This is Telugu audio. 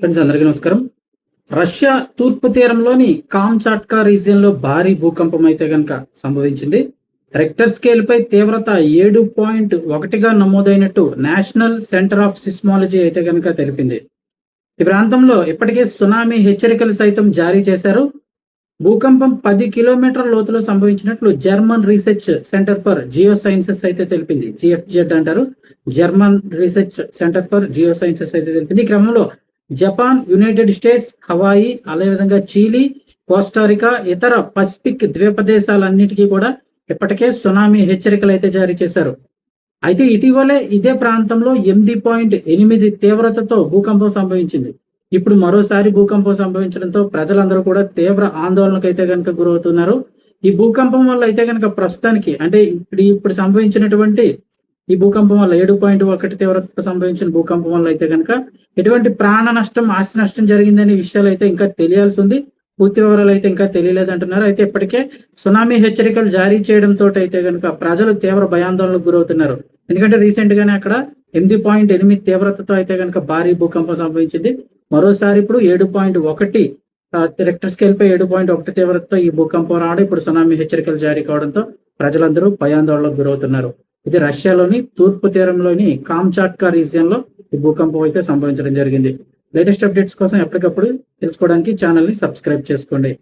ఫ్రెండ్స్ అందరికీ నమస్కారం. రష్యా తూర్పు తీరంలోని కామ్చాట్కా రీజియన్లో భారీ భూకంపం అయితే గనక సంభవించింది. రెక్టర్ స్కేల్ పై తీవ్రత ఏడు పాయింట్ ఒకటిగా నమోదైనట్టు నేషనల్ సెంటర్ ఆఫ్ సిస్మాలజీ అయితే గనక తెలిపింది. ఈ ప్రాంతంలో ఇప్పటికే సునామీ హెచ్చరికలు సైతం జారీ చేశారు. భూకంపం పది కిలోమీటర్ల లోతులో సంభవించినట్లు German research centre for geosciences అయితే తెలిపింది. జిఎఫ్జెడ్ అంటారు. German research centre for geosciences అయితే తెలిపింది. ఈ క్రమంలో జపాన్ యునైటెడ్ స్టేట్స్ హవాయి అదేవిధంగా చీలీ కోస్టారికా ఇతర పసిఫిక్ ద్వీపదేశాలన్నిటికీ కూడా ఇప్పటికే సునామీ హెచ్చరికలు అయితే జారీ చేశారు. అయితే ఇటీవలే ఇదే ప్రాంతంలో ఎనిమిది పాయింట్ ఎనిమిది తీవ్రతతో భూకంపం సంభవించింది. ఇప్పుడు మరోసారి భూకంపం సంభవించడంతో ప్రజలందరూ కూడా తీవ్ర ఆందోళనకు అయితే కనుక గురవుతున్నారు. ఈ భూకంపం వల్ల అయితే కనుక ప్రస్తుతానికి అంటే ఇప్పుడు ఇప్పుడు సంభవించినటువంటి ఈ భూకంపం వల్ల ఏడు పాయింట్ ఒకటి తీవ్రత సంభవించిన భూకంపం వల్ల అయితే కనుక ఎటువంటి ప్రాణ నష్టం ఆస్తి నష్టం జరిగిందనే విషయాలు అయితే ఇంకా తెలియాల్సి ఉంది. పూర్తి వివరాలు అయితే ఇంకా తెలియలేదు అంటున్నారు అయితే ఇప్పటికే సునామీ హెచ్చరికలు జారీ చేయడంతో అయితే కనుక ప్రజలు తీవ్ర భయాందోళనకు గురవుతున్నారు. ఎందుకంటే రీసెంట్ గానే అక్కడ ఎనిమిది పాయింట్ ఎనిమిది తీవ్రతతో అయితే కనుక భారీ భూకంపం సంభవించింది. మరోసారి ఇప్పుడు ఏడు పాయింట్ ఒకటి రెక్టర్ స్కేల్ పై ఏడు పాయింట్ ఒకటి తీవ్రతతో ఈ భూకంపం రావడం ఇప్పుడు సునామీ హెచ్చరికలు జారీ కావడంతో ప్రజలందరూ భయాందోళనకు గురవుతున్నారు. ఇది రష్యాలోని తూర్పు తీరంలోని కామ్చాట్కా రీజియన్లో ఈ భూకంపం అయితే సంభవించడం జరిగింది. లేటెస్ట్ అప్డేట్స్ కోసం ఎప్పటికప్పుడు తెలుసుకోవడానికి ఛానల్ని సబ్స్క్రైబ్ చేసుకోండి.